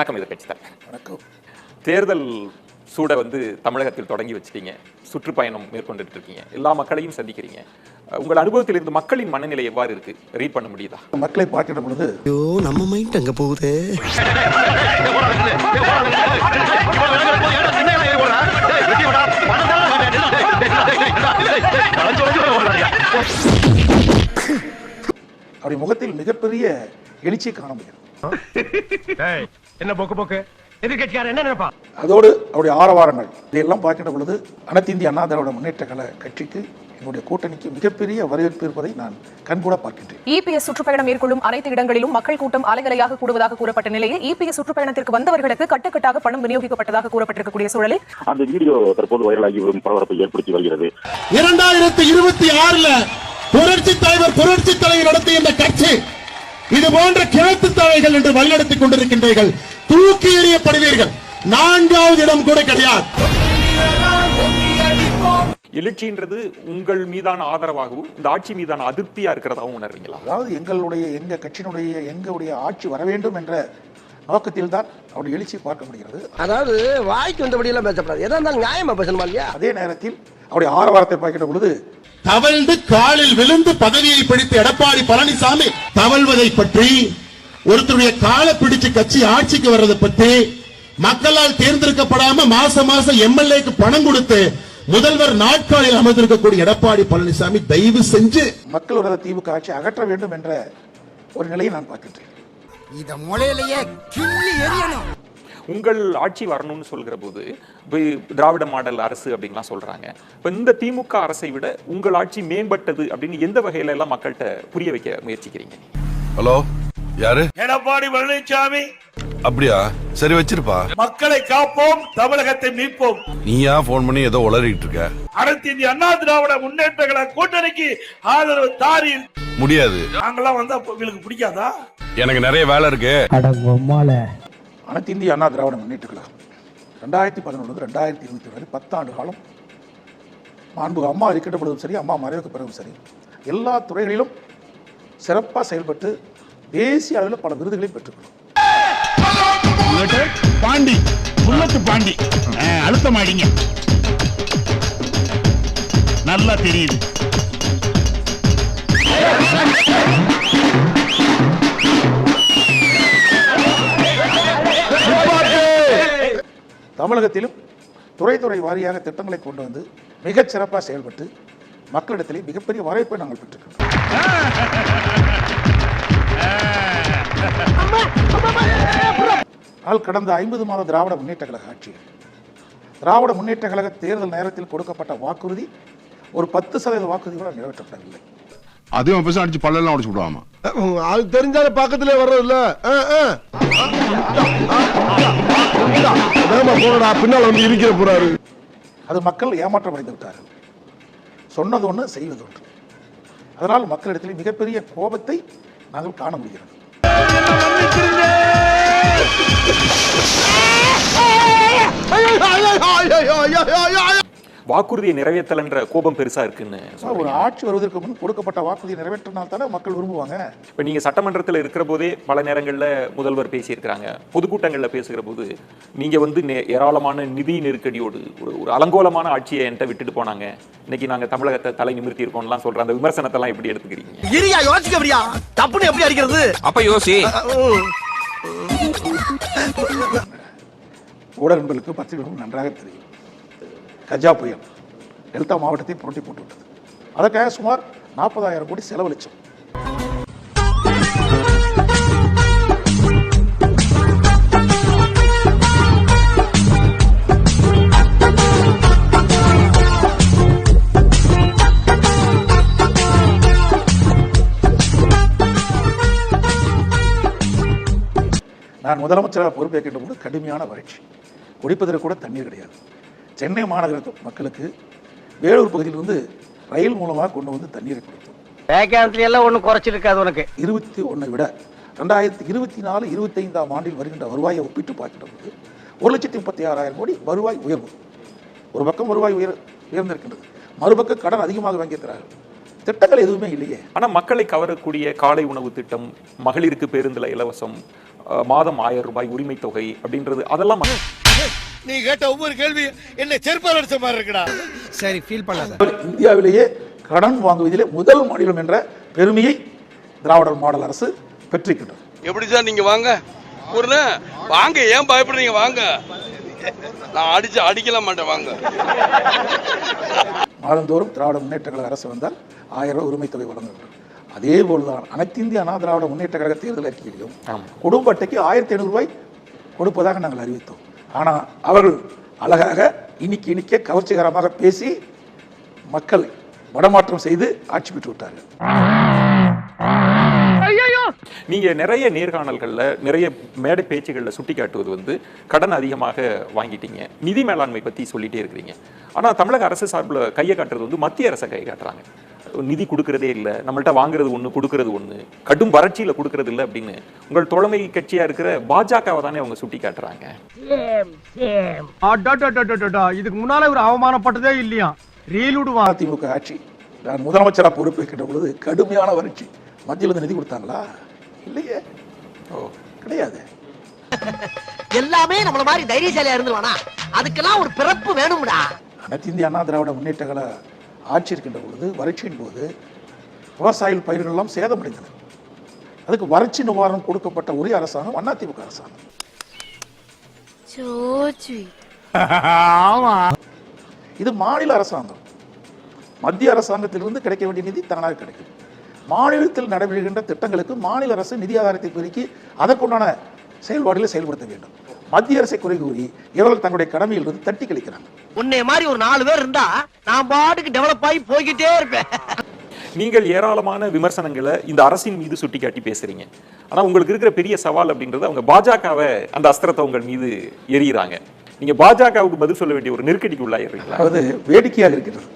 வணக்கம் எதிர்கட்சி தலைவர் வணக்கம். தேர்தல் சூட வந்து தமிழகத்தில் தொடங்கி வச்சிட்டீங்க. சுற்றுப்பயணம் மேற்கொண்டுட்டு இருக்கீங்க எல்லா மக்களையும் சந்திக்கிறீங்க. உங்கள் அனுபவத்தில் இருந்து மக்களின் மனநிலை எவ்வாறு இருக்கு? ரீட் பண்ண முடியுதா? மக்களை பார்க்கின்ற பொழுது ஐயோ நம்ம மைண்ட் அங்க போகுதே. அவருடைய முகத்தில் மிகப்பெரிய எழுச்சியை காண முடியும் என்ன போக்கு போக்கு? எதிர்கட்சியார் என்ன நினைப்பா? அதோடு அவருடைய ஆரவாரங்கள். இதையெல்லாம் பார்க்கின்ற பொழுது அனைத்து இந்திய அண்ணா திராவிட முன்னேற்ற கழக கட்சிக்கு என்னுடைய கூட்டணிக்கு மிகப்பெரிய வரவேற்பு இருப்பதை நான் கண்கூட பார்க்கின்றேன். இபிஎஸ் சுற்றுப்பயணம் மேற்கொள்ளும் அனைத்து இடங்களிலும் மக்கள் கூட்டம் அலைகலையாக கூடுவதாக கூறப்பட்ட நிலையில் இபிஎஸ் சுற்றுப்பயணத்திற்கு வந்தவர்களுக்கு கட்டுக்கட்டாக பணம் விநியோகிக்கப்பட்டதாக கூறப்பட்டிருக்கக்கூடிய சூழலில் அந்த வீடியோ தற்போது வைரலாகி வரும் பரபரப்பை ஏற்படுத்தி வருகிறது. இரண்டாயிரத்தி இருபத்தி ஆறுல புரட்சி தலைவர் புரட்சி தலைவர் நடத்திய இந்த கட்சி இது போன்ற கிழத்து தலைகள் என்று வழிநடத்திக் கொண்டிருக்கின்றீர்கள். தூக்கி எறியப்படுவீர்கள். நான்காவது இடம் கூட கிடையாது. எழுச்சின்றது உங்கள் மீதான ஆதரவாகவும் இந்த ஆட்சி மீதான அதிருப்தியா இருக்கிறதாகவும் உணர்றீங்களா? அதாவது எங்களுடைய எங்க கட்சியினுடைய எங்களுடைய ஆட்சி வர வேண்டும் என்ற நோக்கத்தில் தான் அவருடைய எழுச்சியை பார்க்க முடிகிறது அதாவது வாய்க்கு வந்தபடி எல்லாம் பேசப்படாது. எதா இருந்தாலும் நியாயமா பேசணுமா இல்லையா? அதே நேரத்தில் அவருடைய ஆரவாரத்தை பார்க்கின்ற பொழுது தவழ்ந்து காலில் விழுந்து பதவியை பிடித்த எடப்பாடி பழனிசாமி தவழ்வதை பற்றி ஒருத்தருடைய காலை பிடிச்சு கட்சி ஆட்சிக்கு வர்றதை பற்றி மக்களால் தேர்ந்தெடுக்கப்படாம மாசம் மாசம் எம்எல்ஏக்கு பணம் கொடுத்து முதல்வர் நாட்காலில் அமர்ந்திருக்கக்கூடிய எடப்பாடி பழனிசாமி தயவு செஞ்சு மக்கள் விரோத திமுக ஆட்சி அகற்ற வேண்டும் என்ற ஒரு நிலையை நான் பார்க்கின்றேன். இத முளையிலேயே கிள்ளி எறியணும். உங்கள் ஆட்சி வரணும்னு சொல்கிற போது இப்போ திராவிட மாடல் அரசு அப்படின்லாம் சொல்றாங்க. இப்போ இந்த திமுக அரசை விட உங்கள் ஆட்சி மேம்பட்டது அப்படின்னு எந்த வகையில எல்லாம் மக்கள்கிட்ட புரிய வைக்க முயற்சிக்கிறீங்க? ஹலோ? யாரு? எடப்பாடி பழனிசாமி. அப்படியா? சரி வச்சிருப்பா. மக்களை காப்போம் தமிழகத்தை மீட்போம். நீயா போன் பண்ணி ஏதோ உளறிட்டு இருக்க? அனைத்து இந்திய அண்ணா திராவிட முன்னேற்ற கழக கூட்டணிக்கு ஆதரவு தாரி முடியாது. நாங்கெல்லாம் வந்தா உங்களுக்கு பிடிக்காதா? எனக்கு நிறைய வேலை இருக்கு. அனைத்து இந்திய அண்ணா திராவிட முன்னேற்ற கழகம் ரெண்டாயிரத்தி பதினொன்று ரெண்டாயிரத்தி இருபத்தி வரை பத்தாண்டு காலம் மாண்பு அம்மா இருக்கின்ற பொழுதும் சரி அம்மா மறைவுக்கு பிறகும் சரி எல்லா துறைகளிலும் சிறப்பாக செயல்பட்டு தேசிய அளவில் பல விருதுகளையும் பெற்றுக்கணும் பாண்டி புல்லத்து பாண்டி. அழுத்தம் ஆடிங்க நல்லா தெரியுது. தமிழகத்திலும் துறை துறை வாரியாக திட்டங்களை கொண்டு வந்து மிகச் சிறப்பாக செயல்பட்டு மக்களிடத்திலே மிகப்பெரிய வரவேற்பை நாங்கள் பெற்றிருக்கிறோம் ஆனால் கடந்த ஐம்பது மாத திராவிட முன்னேற்ற கழக ஆட்சியில். திராவிட முன்னேற்ற கழக தேர்தல் நேரத்தில் கொடுக்கப்பட்ட வாக்குறுதி ஒரு பத்து சதவீத வாக்குறுதி கூட நிறைவேற்றப்படவில்லை. அதையும் பேச அடிச்சு பல்லெல்லாம் உடச்சு விடுவாமா? அது தெரிஞ்சாலும் பக்கத்திலே வர்றது இல்ல பின்னால வந்து இருக்கிற போறாரு. அது மக்கள் ஏமாற்றம் அடைந்து விட்டார்கள். சொன்னது ஒன்று செய்வது ஒன்று. அதனால் மக்களிடத்தில் மிகப்பெரிய கோபத்தை நாங்கள் காண முடிகிறது. வாக்குறுதியை நிறைவேற்றலன்ற கோபம் பெருசா இருக்குன்னு ஒரு ஆட்சி வருவதற்கு முன் கொடுக்கப்பட்ட வாக்குறுதியை நிறைவேற்றினால் தானே மக்கள் விரும்புவாங்க? இப்போ நீங்க சட்டமன்றத்தில் இருக்கிற போதே பல நேரங்களில் முதல்வர் பேசியிருக்கிறாங்க. பொதுக்கூட்டங்களில் பேசுகிற போது நீங்க வந்து நே- ஏராளமான நிதி நெருக்கடியோடு ஒரு ஒரு அலங்கோலமான ஆட்சியை என்கிட்ட விட்டுட்டு போனாங்க. இன்னைக்கு நாங்க தமிழகத்தை தலை நிமிர்த்தி இருக்கோம்லாம் சொல்ற அந்த விமர்சனத்தெல்லாம் எப்படி எடுத்துக்கிறீங்க? இரியா யோசிக்க அப்படியா தப்புன்னு எப்படி அடிக்கிறது? அப்ப யோசி. ஊடக பச்சை பத்திரிகைகளுக்கும் நன்றாக தெரியும். கஜா புயல் டெல்டா மாவட்டத்தை புரட்டி போட்டு விட்டது அதற்காக சுமார் நாற்பதாயிரம் கோடி செலவழிச்சோம். நான் முதலமைச்சராக பொறுப்பேற்கின்ற போது கடுமையான வறட்சி. குடிப்பதற்கு கூட தண்ணீர் கிடையாது. சென்னை மாநகர மக்களுக்கு வேலூர் பகுதியிலிருந்து ரயில் மூலமாக கொண்டு வந்து தண்ணீரை கொடுத்தோம். வேகாந்திரி எல்லாம் ஒண்ணும் குறைச்சிருக்காது உனக்கு. இருபத்தி ஒன்றை விட ரெண்டாயிரத்தி இருபத்தி நாலு இருபத்தைந்தாம் ஆண்டில் வருகின்ற வருவாயை ஒப்பிட்டு பார்க்கின்ற போது ஒரு லட்சத்தி முப்பத்தி ஆறாயிரம் கோடி வருவாய் உயர்வு. ஒரு பக்கம் வருவாய் உயர் உயர்ந்திருக்கின்றது. மறுபக்கம் கடன் அதிகமாக வாங்கியிருக்கிறார்கள். திட்டங்கள் எதுவுமே இல்லையே. ஆனா மக்களை கவரக்கூடிய காலை உணவு திட்டம் மகளிருக்கு பேருந்துல இலவசம். மாதம் ஆயிரம் ரூபாய் உரிமை தொகை அப்படின்றது அதெல்லாம் நீ கேட்ட ஒவ்வொரு கேள்வி என்ன செருப்பால் அடிச்ச மாதிரி இருக்குடா. சரி ஃபீல் பண்ணாத. இந்தியாவிலேயே கடன் வாங்குவதிலே முதல் மாநிலம் என்ற பெருமையை திராவிடர் மாடல் அரசு பெற்றிருக்கின்றது. எப்படி சார் நீங்க வாங்க? ஒரு வாங்க ஏன் பயப்படுறீங்க? வாங்க. நான் அடிச்சு அடிக்கல மாட்டேன் வாங்க. மாதந்தோறும் திராவிட முன்னேற்ற கழக அரசு வந்தால் ஆயிரம் ரூபாய் உரிமை தொகை வழங்குகின்றோம் அதே போல்தான் அனைத்து இந்திய அண்ணா திராவிட முன்னேற்ற கழக தேர்தல் அறிக்கையிலும். குடும்ப அட்டைக்கு ஆயிரத்தி ஐநூறு ரூபாய் கொடுப்பதாக நாங்கள் அறிவித்தோம். ஆனால் அவர்கள் அழகாக இனிக்க இனிக்க கவர்ச்சிகரமாக பேசி மக்களை மடமாற்றம் செய்து ஆட்சி பெற்று விட்டார்கள். நீங்க நிறைய நேர்காணல்கள்ல நிறைய மேடை பேச்சுகள்ல சுட்டி காட்டுவது வந்து கடன் அதிகமாக வாங்கிட்டீங்க. நிதி மேலாண்மை பத்தி சொல்லிட்டே இருக்கிறீங்க. ஆனா தமிழக அரசு சார்பில் கையை காட்டுறது வந்து மத்திய அரசை கை காட்டுறாங்க. நிதி கொடுக்கறதே இல்லை நம்மள்ட்ட வாங்குறது ஒண்ணு கொடுக்கறது ஒண்ணு கடும் வறட்சியில கொடுக்கறது இல்லை அப்படின்னு உங்கள் தோழமை கட்சியா இருக்கிற பாஜகவை தானே அவங்க சுட்டி காட்டுறாங்க. இதுக்கு முன்னால ஒரு அவமானப்பட்டதே இல்லையா? ரீல் விடுவான் அதிமுக ஆட்சி நான் முதலமைச்சராக பொறுப்பேற்கின்ற பொழுது கடுமையான வறட்சி. மத்தியில் நிதி கொடுத்தாங்களா? இல்லையே. ஓ கிடையாது. எல்லாமே நம்மள மாதிரி தைரியசாலியா இருந்துருவானா? அதுக்கெல்லாம் ஒரு பிறப்பு வேணும்டா. அனைத்து இந்திய அண்ணா திராவிட முன்னேற்ற கழக ஆட்சி இருக்கின்ற பொழுது வறட்சியின் போது விவசாயிகள் பயிர்கள் எல்லாம் சேதமடைந்தன அதுக்கு வறட்சி நிவாரணம் கொடுக்கப்பட்ட ஒரே அரசாங்கம் அதிமுக அரசாங்கம். இது மாநில அரசாங்கம். மத்திய அரசாங்கத்திலிருந்து கிடைக்க வேண்டிய நிதி தானாக கிடைக்கும் மாநிலத்தில் நடைபெறுகின்ற திட்டங்களுக்கு மாநில அரசு நிதி ஆதாரத்தை பெருக்கி அதற்குண்டான செயல்பாடுகளை செயல்படுத்த வேண்டும். மத்திய அரசை குறை கூறி இவர்கள் தங்களுடைய கடமையில் இருந்து தட்டி கழிக்கிறாங்க. உன்னை மாதிரி ஒரு நாலு பேர் இருந்தா நான் பாட்டுக்கு டெவலப் ஆகி போய்கிட்டே இருப்பேன். நீங்கள் ஏராளமான விமர்சனங்களை இந்த அரசின் மீது சுட்டிக்காட்டி பேசுறீங்க. ஆனா உங்களுக்கு இருக்கிற பெரிய சவால் அப்படின்றது அவங்க பாஜகவை அந்த அஸ்திரத்தை உங்கள் மீது எறிகிறாங்க நீங்க பாஜகவுக்கு பதில் சொல்ல வேண்டிய ஒரு நெருக்கடிக்கு உள்ளாயிடுறீங்களா அதாவது வேடிக்கையாக இருக்கிறது.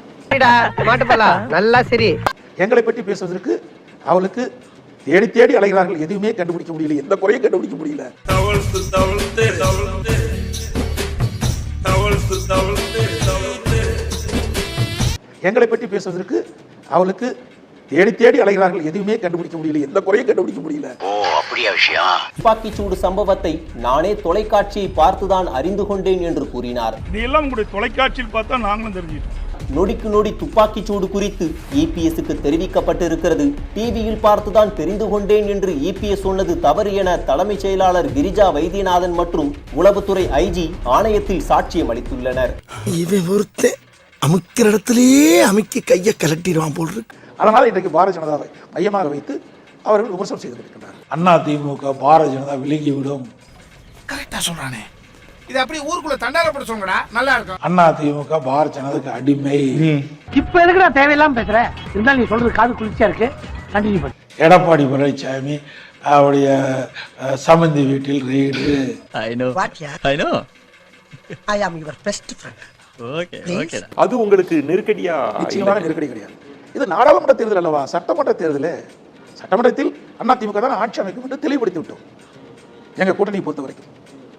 நல்லா சரி. எங்களை பற்றி பேசுவதற்கு அவளுக்கு தேடி தேடி அலைகிறார்கள். எதுவுமே கண்டுபிடிக்க முடியல. எந்த குறையும் கண்டுபிடிக்க முடியல. எங்களை பற்றி பேசுவதற்கு அவளுக்கு தேடி தேடி அலைகிறார்கள். எதுவுமே கண்டுபிடிக்க முடியல. எந்த குறையும் கண்டுபிடிக்க முடியல. துப்பாக்கிச் சூடு சம்பவத்தை நானே தொலைக்காட்சியை பார்த்துதான் அறிந்து கொண்டேன் என்று கூறினார். இதெல்லாம் உங்களுடைய தொலைக்காட்சியில் பார்த்தா நாங்களும் தெரிஞ்சுக்கிட்டோம். நொடிக்கு நொடி துப்பாக்கிச் சூடு குறித்து இபிஎஸ்க்கு தெரிவிக்கப்பட்டிருக்கிறது. டிவியில் பார்த்துதான் தெரிந்து கொண்டேன் என்று இபிஎஸ் சொன்னது தவறு என தலைமைச் செயலாளர் கிரிஜா வைத்தியநாதன் மற்றும் உளவுத்துறை ஐஜி ஆணையத்தில் சாட்சியம் அளித்துள்ளனர். அமுக்கிற இடத்துலயே அமுக்கி கைய கலட்டிடுவான் போல் இருக்கு. அதனால் இன்றைக்கு பாரதிய ஜனதாவை மையமாக வைத்து அவர்கள் விமர்சனம் செய்து கொண்டிருக்கின்றனர் அண்ணா திமுக பாரதிய ஜனதா விலகிவிடும். கரெக்டா சொல்றானே. இது அப்படியே ஊருக்குள்ள தண்டாரப்பட சொல்லுங்கடா நல்லா இருக்கும். அண்ணா திமுக பாரதிய ஜனதாக்கு அடிமை. இப்ப எதுக்குடா தேவையெல்லாம் பேசுற? இருந்தாலும் நீ சொல்றது காது குளிர்ச்சியா இருக்கு. கண்டினியூ பண்ணு எடப்பாடி பழனிசாமி அவருடைய அஹ், சம்பந்தி வீட்டில் raid I know I am your best friend okay okay அது உங்களுக்கு நெருக்கடியா? நிச்சயமாக நெருக்கடி கிடையாது. இது நாடாளுமன்ற தேர்தல் அல்லவா? சட்டமன்ற தேர்தல். சட்டமன்றத்தில் அதிமுக தான் ஆட்சி அமைக்கும் என்று தெளிவுபடுத்தி விட்டோம் எங்க கூட்டணி பொறுத்த வரைக்கும்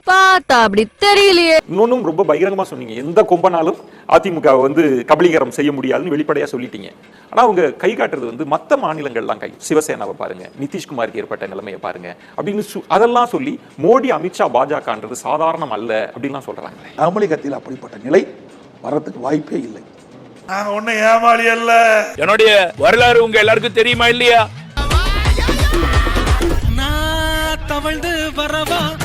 பார்த்தா அப்படி தெரியலையே. இன்னொன்னும் ரொம்ப பகிரங்கமா சொன்னீங்க. எந்த கொம்பனாலும் அதிமுக வந்து கபலீகரம் செய்ய முடியாதுன்னு வெளிப்படையா சொல்லிட்டீங்க. ஆனா அவங்க கை காட்டுறது வந்து மத்த மாநிலங்கள்லாம் கை. சிவசேனாவை பாருங்க நிதிஷ்குமாருக்கு ஏற்பட்ட நிலைமையை பாருங்க அப்படின்னு சு- அதெல்லாம் சொல்லி மோடி அமித்ஷா பாஜகன்றது சாதாரணம் அல்ல அப்படின்லாம் சொல்றாங்களே. தமிழகத்தில் அப்படிப்பட்ட நிலை வர்றதுக்கு வாய்ப்பே இல்லை. நாங்க ஒண்ணு ஏமாளி அல்ல. என்னுடைய வரலாறு உங்க எல்லாருக்கும் தெரியுமா இல்லையா? தவழ்ந்து வரவா